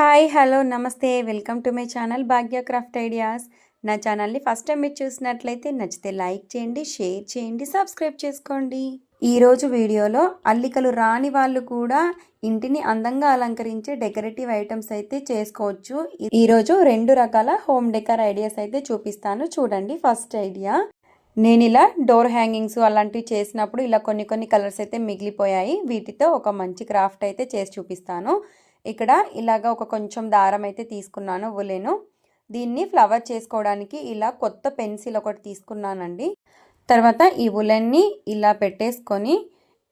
Hi hello నమస్తే. Welcome to my channel Bhagya craft ideas. నా ఛానల్ని ఫస్ట్ టైం మీరు చూసినట్లయితే నచ్చితే లైక్ చేయండి షేర్ చేయండి సబ్స్క్రైబ్ చేసుకోండి. ఈరోజు వీడియోలో అల్లికలు రాని వాళ్ళు కూడా ఇంటిని అందంగా అలంకరించే డెకరేటివ్ ఐటమ్స్ అయితే చేసుకోవచ్చు. ఈరోజు రెండు రకాల హోమ్ డెకర్ ఐడియాస్ అయితే చూపిస్తాను. చూడండి ఫస్ట్ ఐడియా. నేను ఇలా డోర్ హ్యాంగింగ్స్ అలాంటివి చేసినప్పుడు ఇలా కొన్ని కొన్ని కలర్స్ అయితే మిగిలిపోయాయి. వీటితో ఒక మంచి క్రాఫ్ట్ అయితే చేసి చూపిస్తాను. ఇక్కడ ఇలాగ ఒక కొంచెం దారం అయితే తీసుకున్నాను ఉలెను. దీన్ని ఫ్లవర్ చేసుకోవడానికి ఇలా కొత్త పెన్సిల్ ఒకటి తీసుకున్నానండి. తర్వాత ఈ ఉలెన్ని ఇలా పెట్టేసుకొని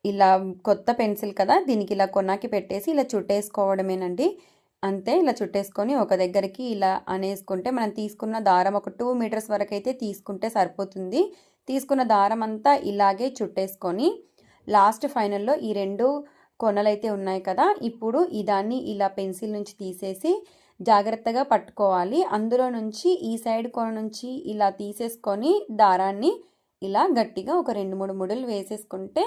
ఇలా కొత్త పెన్సిల్ కదా దీనికి ఇలా కొనాకి పెట్టేసి ఇలా చుట్టేసుకోవడమేనండి. అంతే ఇలా చుట్టేసుకొని ఒక దగ్గరికి ఇలా అనేసుకుంటే మనం తీసుకున్న దారం ఒక టూ మీటర్స్ వరకు అయితే తీసుకుంటే సరిపోతుంది. తీసుకున్న దారం అంతా ఇలాగే చుట్టేసుకొని లాస్ట్ ఫైనల్లో ఈ రెండు కొనలైతే ఉన్నాయి కదా ఇప్పుడు ఈ దాన్ని ఇలా పెన్సిల్ నుంచి తీసేసి జాగ్రత్తగా పట్టుకోవాలి. అందులో నుంచి ఈ సైడ్ కొన నుంచి ఇలా తీసేసుకొని దారాన్ని ఇలా గట్టిగా ఒక రెండు మూడు ముడులు వేసేసుకుంటే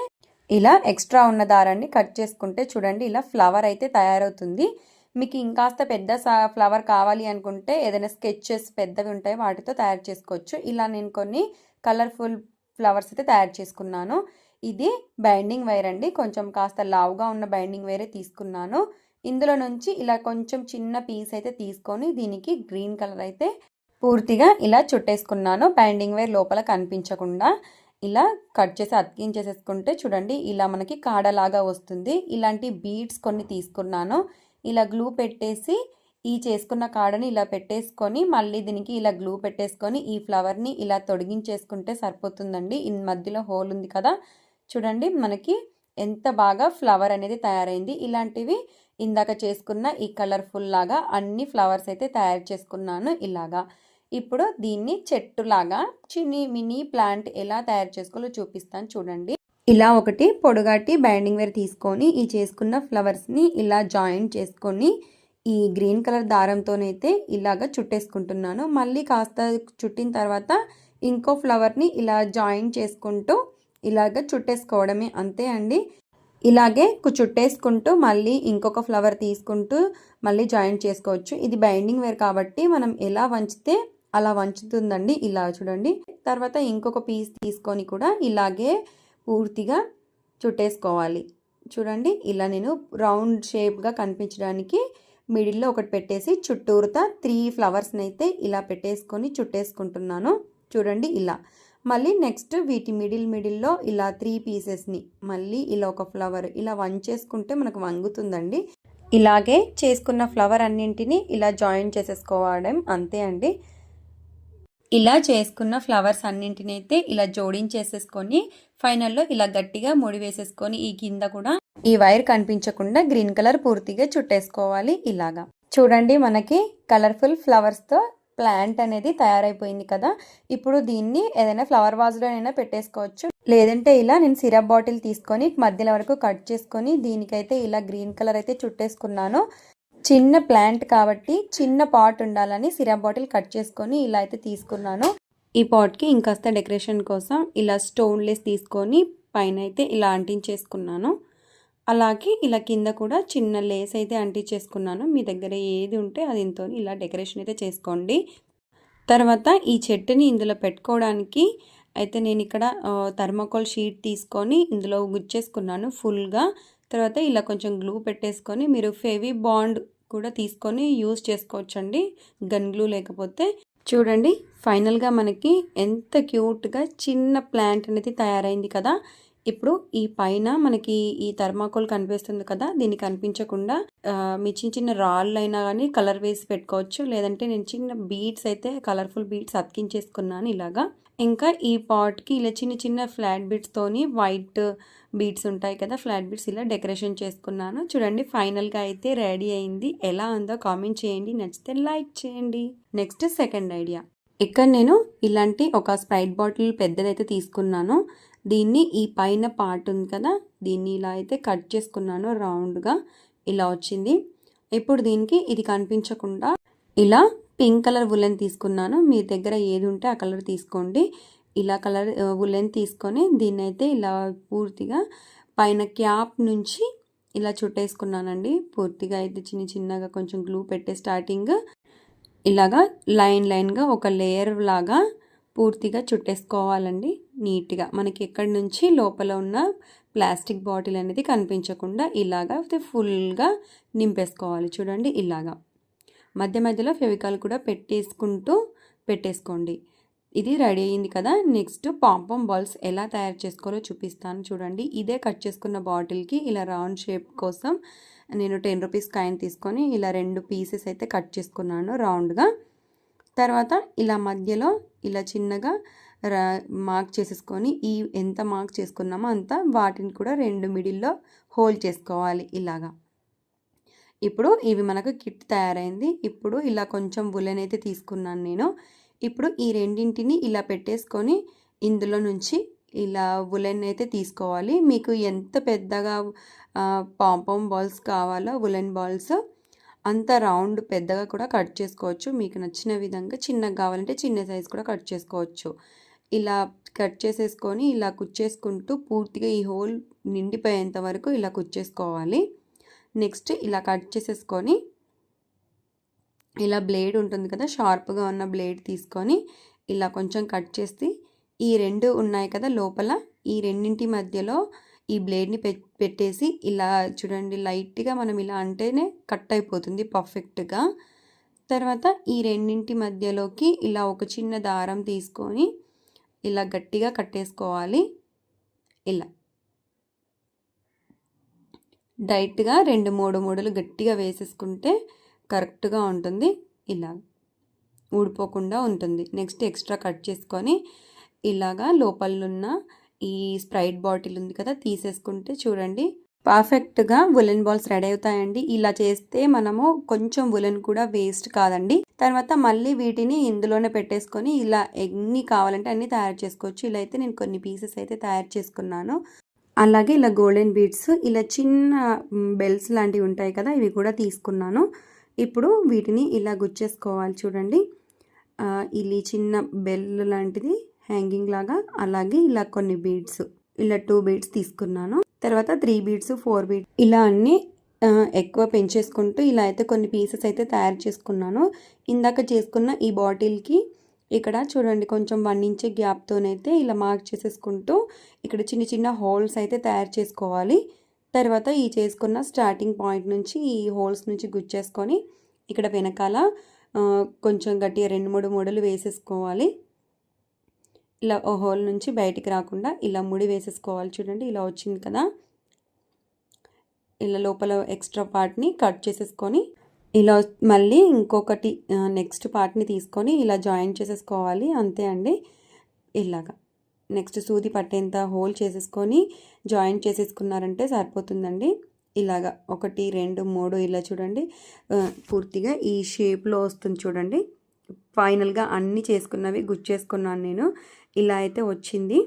ఇలా ఎక్స్ట్రా ఉన్న దారాన్ని కట్ చేసుకుంటే చూడండి ఇలా ఫ్లవర్ అయితే తయారవుతుంది. మీకు ఇంకాస్త పెద్ద ఫ్లవర్ కావాలి అనుకుంటే ఏదైనా స్కెచెస్ పెద్దవి ఉంటాయి వాటితో తయారు చేసుకోవచ్చు. ఇలా నేను కొన్ని కలర్ఫుల్ ఫ్లవర్స్ అయితే తయారు చేసుకున్నాను. ఇది బైండింగ్ వైర్ అండి. కొంచెం కాస్త లావుగా ఉన్న బైండింగ్ వైరే తీసుకున్నాను. ఇందులో నుంచి ఇలా కొంచెం చిన్న పీస్ అయితే తీసుకొని దీనికి గ్రీన్ కలర్ అయితే పూర్తిగా ఇలా చుట్టేసుకున్నాను. బైండింగ్ వైర్ లోపల కనిపించకుండా ఇలా కట్ చేసి అతికించేసేసుకుంటే చూడండి ఇలా మనకి కాడలాగా వస్తుంది. ఇలాంటి బీడ్స్ కొన్ని తీసుకున్నాను. ఇలా గ్లూ పెట్టేసి ఈ చేసుకున్న కాడని ఇలా పెట్టేసుకొని మళ్ళీ దీనికి ఇలా గ్లూ పెట్టేసుకొని ఈ ఫ్లవర్ని ఇలా తొడిగించేసుకుంటే సరిపోతుందండి. ఈ మధ్యలో హోల్ ఉంది కదా చూడండి మనకి ఎంత బాగా ఫ్లవర్ అనేది తయారైంది. ఇలాంటివి ఇందాక చేసుకున్న ఈ కలర్ఫుల్ లాగా అన్ని ఫ్లవర్స్ అయితే తయారు చేసుకున్నాను ఇలాగా. ఇప్పుడు దీన్ని చెట్టులాగా చిన్ని మినీ ప్లాంట్ ఎలా తయారు చేసుకోవాలో చూపిస్తాను చూడండి. ఇలా ఒకటి పొడుగాటి బైండింగ్ వేర్ తీసుకొని ఈ చేసుకున్న ఫ్లవర్స్ని ఇలా జాయింట్ చేసుకొని ఈ గ్రీన్ కలర్ దారంతోనైతే ఇలాగ చుట్టేసుకుంటున్నాను. మళ్ళీ కాస్త చుట్టిన తర్వాత ఇంకో ఫ్లవర్ని ఇలా జాయింట్ చేసుకుంటూ ఇలాగ చుట్టేసుకోవడమే అంతే అండి. ఇలాగే చుట్టేసుకుంటూ మళ్ళీ ఇంకొక ఫ్లవర్ తీసుకుంటూ మళ్ళీ జాయింట్ చేసుకోవచ్చు. ఇది బైండింగ్ వేర్ కాబట్టి మనం ఎలా వంచితే అలా వంచుతుందండి. ఇలా చూడండి. తర్వాత ఇంకొక పీస్ తీసుకొని కూడా ఇలాగే పూర్తిగా చుట్టేసుకోవాలి. చూడండి. ఇలా నేను రౌండ్ షేప్గా కనిపించడానికి మిడిల్లో ఒకటి పెట్టేసి చుట్టూరుతా త్రీ ఫ్లవర్స్ని అయితే ఇలా పెట్టేసుకొని చుట్టేసుకుంటున్నాను. చూడండి. ఇలా మళ్ళీ నెక్స్ట్ వీటి మిడిల్ మిడిల్లో ఇలా త్రీ పీసెస్ని మళ్ళీ ఇలా ఒక ఫ్లవర్ ఇలా వంచేసుకుంటే మనకు వంగుతుందండి. ఇలాగే చేసుకున్న ఫ్లవర్ అన్నింటినీ ఇలా జాయిన్ చేసేసుకోవడం అంతే అండి. ఇలా చేసుకున్న ఫ్లవర్స్ అన్నింటిని అయితే ఇలా జోడించేసేసుకొని ఫైనల్లో ఇలా గట్టిగా ముడి వేసేసుకొని ఈ కింద కూడా ఈ వైర్ కనిపించకుండా గ్రీన్ కలర్ పూర్తిగా చుట్టేసుకోవాలి ఇలాగా. చూడండి మనకి కలర్ఫుల్ ఫ్లవర్స్తో ప్లాంట్ అనేది తయారైపోయింది కదా. ఇప్పుడు దీన్ని ఏదైనా ఫ్లవర్ వాజ్లోనైనా పెట్టేసుకోవచ్చు. లేదంటే ఇలా నేను సిరప్ బాటిల్ తీసుకొని మధ్యలో వరకు కట్ చేసుకొని దీనికైతే ఇలా గ్రీన్ కలర్ అయితే చుట్టేసుకున్నాను. చిన్న ప్లాంట్ కాబట్టి చిన్న పాట్ ఉండాలని సిరప్ బాటిల్ కట్ చేసుకొని ఇలా అయితే తీసుకున్నాను. ఈ పాట్కి ఇంకాస్త డెకరేషన్ కోసం ఇలా స్టోన్లెస్ తీసుకొని పైన అయితే ఇలా అంటించేసుకున్నాను. అలాగే ఇలా కింద కూడా చిన్న లేస్ అయితే అంటించేసుకున్నాను. మీ దగ్గర ఏది ఉంటే అది ఇంతో ఇలా డెకరేషన్ అయితే చేసుకోండి. తర్వాత ఈ చెట్టుని ఇందులో పెట్టుకోవడానికి అయితే నేను ఇక్కడ థర్మోకోల్ షీట్ తీసుకొని ఇందులో గుచ్చేసుకున్నాను ఫుల్గా. తర్వాత ఇలా కొంచెం గ్లూ పెట్టేసుకొని మీరు ఫెవీ బాండ్ కూడా తీసుకొని యూజ్ చేసుకోవచ్చండి. గన్ గ్లూ లేకపోతే చూడండి ఫైనల్గా మనకి ఎంత క్యూట్గా చిన్న ప్లాంట్ అనేది తయారైంది కదా. ఇప్పుడు ఈ పైన మనకి ఈ థర్మాకోల్ కనిపిస్తుంది కదా దీన్ని కనిపించకుండా మీ చిన్న చిన్న రాళ్ళు అయినా కానీ కలర్ వేసి పెట్టుకోవచ్చు. లేదంటే నేను చిన్న బీడ్స్ అయితే కలర్ఫుల్ బీడ్స్ అతికించేసుకున్నాను ఇలాగా. ఇంకా ఈ పాట్కి ఇలా చిన్న చిన్న ఫ్లాట్ బీడ్స్తోని వైట్ బీడ్స్ ఉంటాయి కదా ఫ్లాట్ బీడ్స్ ఇలా డెకరేషన్ చేసుకున్నాను. చూడండి ఫైనల్గా అయితే రెడీ అయింది. ఎలా ఉందో కామెంట్ చేయండి. నచ్చితే లైక్ చేయండి. Next second idea. ఇక్కడ నేను ఇలాంటి ఒక స్ప్రైట్ బాటిల్ పెద్దదైతే తీసుకున్నాను. దీన్ని ఈ పైన పార్ట్ ఉంది కదా దీన్ని ఇలా అయితే కట్ చేసుకున్నాను రౌండ్గా ఇలా వచ్చింది. ఇప్పుడు దీనికి ఇది కనిపించకుండా ఇలా పింక్ కలర్ ఉలెన్ తీసుకున్నాను. మీ దగ్గర ఏది ఉంటే ఆ కలర్ తీసుకోండి. ఇలా కలర్ ఉలెన్ తీసుకొని దీన్ని అయితే ఇలా పూర్తిగా పైన క్యాప్ నుంచి ఇలా చుట్టేసుకున్నానండి. పూర్తిగా అయితే చిన్న చిన్నగా కొంచెం గ్లూ పెట్టే స్టార్టింగ్ ఇలాగా లైన్ లైన్గా ఒక లేయర్ లాగా పూర్తిగా చుట్టేసుకోవాలండి. నీట్గా మనకి ఎక్కడి నుంచి లోపల ఉన్న ప్లాస్టిక్ బాటిల్ అనేది కనిపించకుండా ఇలాగా ఫుల్గా నింపేసుకోవాలి. చూడండి ఇలాగా. మధ్య మధ్యలో ఫెవికాల్ కూడా పెట్టేసుకుంటూ పెట్టేసుకోండి. ఇది రెడీ అయింది కదా. నెక్స్ట్ పాంపం బాల్స్ ఎలా తయారు చేసుకోవాలో చూపిస్తాను చూడండి. ఇదే కట్ చేసుకున్న బాటిల్కి ఇలా రౌండ్ షేప్ కోసం నేను టెన్ రూపీస్ కాయిన్ తీసుకొని ఇలా రెండు పీసెస్ అయితే కట్ చేసుకున్నాను రౌండ్గా. తర్వాత ఇలా మధ్యలో ఇలా చిన్నగా రా మార్క్ చేసేసుకొని ఈ ఎంత మార్క్ చేసుకున్నామో అంత వాటిని కూడా రెండు మిడిల్లో హోల్డ్ చేసుకోవాలి ఇలాగా. ఇప్పుడు ఇవి మనకు కిట్ తయారైంది. ఇప్పుడు ఇలా కొంచెం ఉలెన్ అయితే తీసుకున్నాను నేను. ఇప్పుడు ఈ రెండింటిని ఇలా పెట్టేసుకొని ఇందులో నుంచి ఇలా ఉలెన్ అయితే తీసుకోవాలి. మీకు ఎంత పెద్దగా పాంపం బాల్స్ కావాలో ఉలెన్ బాల్స్ అంత రౌండ్ పెద్దగా కూడా కట్ చేసుకోవచ్చు. మీకు నచ్చిన విధంగా చిన్నగా కావాలంటే చిన్న సైజ్ కూడా కట్ చేసుకోవచ్చు. ఇలా కట్ చేసేసుకొని ఇలా కుచ్చేసుకుంటూ పూర్తిగా ఈ హోల్ నిండిపోయేంత వరకు ఇలా కుచ్చేసుకోవాలి. నెక్స్ట్ ఇలా కట్ చేసేసుకొని ఇలా బ్లేడ్ ఉంటుంది కదా షార్ప్గా ఉన్న బ్లేడ్ తీసుకొని ఇలా కొంచెం కట్ చేసి ఈ రెండు ఉన్నాయి కదా లోపల ఈ రెండింటి మధ్యలో ఈ బ్లేడ్ని పెట్టేసి ఇలా చూడండి లైట్గా మనం ఇలా అంటేనే కట్ అయిపోతుంది పర్ఫెక్ట్గా. తర్వాత ఈ రెండింటి మధ్యలోకి ఇలా ఒక చిన్న దారం తీసుకొని ఇలా గట్టిగా కట్టేసుకోవాలి. ఇలా. డైట్గా రెండు మూడు మూడులు గట్టిగా వేసేసుకుంటే కరెక్ట్గా ఉంటుంది. ఇలా. ఊడిపోకుండా ఉంటుంది. నెక్స్ట్ ఎక్స్ట్రా కట్ చేసుకొని ఇలాగా లోపలున్న ఈ స్ప్రైట్ బాటిల్ ఉంది కదా తీసేసుకుంటే చూడండి. పర్ఫెక్ట్గా ఉలెన్ బాల్స్ రెడీ అవుతాయండి. ఇలా చేస్తే మనము కొంచెం ఉలెన్ కూడా వేస్ట్ కాదండి. తర్వాత మళ్ళీ వీటిని ఇందులోనే పెట్టేసుకొని ఇలా ఎన్ని కావాలంటే అన్నీ తయారు చేసుకోవచ్చు. ఇలా అయితే నేను కొన్ని పీసెస్ అయితే తయారు చేసుకున్నాను. అలాగే ఇలా గోల్డెన్ బీడ్స్ ఇలా చిన్న బెల్స్ లాంటివి ఉంటాయి కదా ఇవి కూడా తీసుకున్నాను. ఇప్పుడు వీటిని ఇలా గుచ్చేసుకోవాలి చూడండి. ఇది చిన్న బెల్ లాంటిది హ్యాంగింగ్ లాగా. అలాగే ఇలా కొన్ని బీడ్స్ ఇలా టూ బీడ్స్ తీసుకున్నాను. తర్వాత త్రీ బీడ్స్ ఫోర్ బీడ్స్ ఇలా అన్నీ ఎక్కువ పెంచేసుకుంటూ ఇలా అయితే కొన్ని పీసెస్ అయితే తయారు చేసుకున్నాను. ఇందాక చేసుకున్న ఈ బాటిల్కి ఇక్కడ చూడండి కొంచెం వన్ ఇంచ్ గ్యాప్తోనైతే ఇలా మార్క్ చేసేసుకుంటూ ఇక్కడ చిన్న చిన్న హోల్స్ అయితే తయారు చేసుకోవాలి. తర్వాత ఈ చేసుకున్న స్టార్టింగ్ పాయింట్ నుంచి ఈ హోల్స్ నుంచి గుచ్చేసుకొని ఇక్కడ వెనకాల కొంచెం గట్టిగా రెండు మూడు ముడలు వేసేసుకోవాలి. ఇలా ఓ హోల్ నుంచి బయటికి రాకుండా ఇలా ముడి వేసేసుకోవాలి. చూడండి ఇలా వచ్చింది కదా. ఇలా లోపల ఎక్స్ట్రా పార్ట్ని కట్ చేసేసుకొని ఇలా మళ్ళీ ఇంకొకటి నెక్స్ట్ పార్ట్ని తీసుకొని ఇలా జాయిన్ చేసేసుకోవాలి. అంతే అండి. ఇలాగా. నెక్స్ట్ సూది పట్టేంత హోల్ చేసేసుకొని జాయిన్ చేసేసుకున్నారంటే సరిపోతుందండి. ఇలాగా. ఒకటి రెండు మూడు ఇలా చూడండి. పూర్తిగా ఈ షేప్లో వస్తుంది చూడండి. ఫైనల్గా అన్నీ చేసుకున్నవి గుచ్చేసుకున్నాను నేను. ఇలా అయితే వచ్చింది.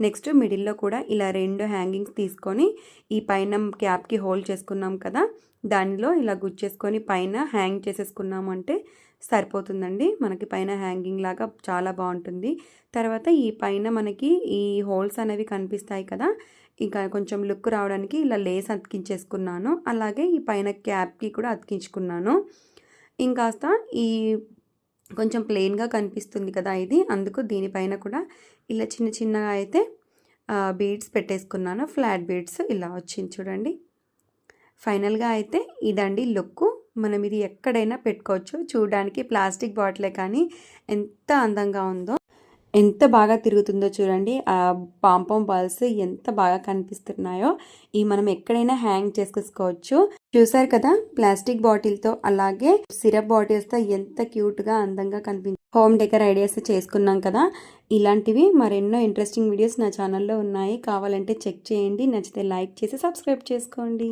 నెక్స్ట్ మిడిల్లో కూడా ఇలా రెండు హ్యాంగింగ్స్ తీసుకొని ఈ పైన క్యాప్కి హోల్డ్ చేసుకున్నాం కదా దానిలో ఇలా గుచ్చేసుకొని పైన హ్యాంగ్ చేసేసుకున్నామంటే సరిపోతుందండి. మనకి పైన హ్యాంగింగ్ లాగా చాలా బాగుంటుంది. తర్వాత ఈ పైన మనకి ఈ హోల్స్ అనేవి కనిపిస్తాయి కదా ఇంకా కొంచెం లుక్ రావడానికి ఇలా లేస్ అతికించేసుకున్నాను. అలాగే ఈ పైన క్యాప్కి కూడా అతికించుకున్నాను. ఇంకాస్త ఈ కొంచెం ప్లెయిన్గా కనిపిస్తుంది కదా ఇది. అందుకు దీనిపైన కూడా ఇలా చిన్న చిన్నగా అయితే బీడ్స్ పెట్టేసుకున్నాను. ఫ్లాట్ బీడ్స్ ఇలా వచ్చింది చూడండి. ఫైనల్గా అయితే ఇదండి లుక్ మనం ఇది ఎక్కడైనా పెట్టుకోవచ్చు. చూడడానికి ప్లాస్టిక్ బాటిలే కానీ ఎంత అందంగా ఉందో ఎంత బాగా తిరుగుతుందో చూడండి. ఆ పాంపం బాల్స్ ఎంత బాగా కనిపిస్తున్నాయో. ఈ మనం ఎక్కడైనా హ్యాంగ్ చేసుకోవచ్చు. చూసారు కదా? ప్లాస్టిక్ బాటిల్తో అలాగే సిరప్ బాటిల్స్తో ఎంత క్యూట్గా అందంగా కనిపి హోమ్ డెకర్ ఐడియాస్ చేసుకున్నాం కదా? ఇలాంటివి మరెన్నో ఇంట్రెస్టింగ్ వీడియోస్ నా ఛానల్లో ఉన్నాయి. కావాలంటే చెక్ చేయండి. నచ్చితే లైక్ చేసి సబ్స్క్రైబ్ చేసుకోండి.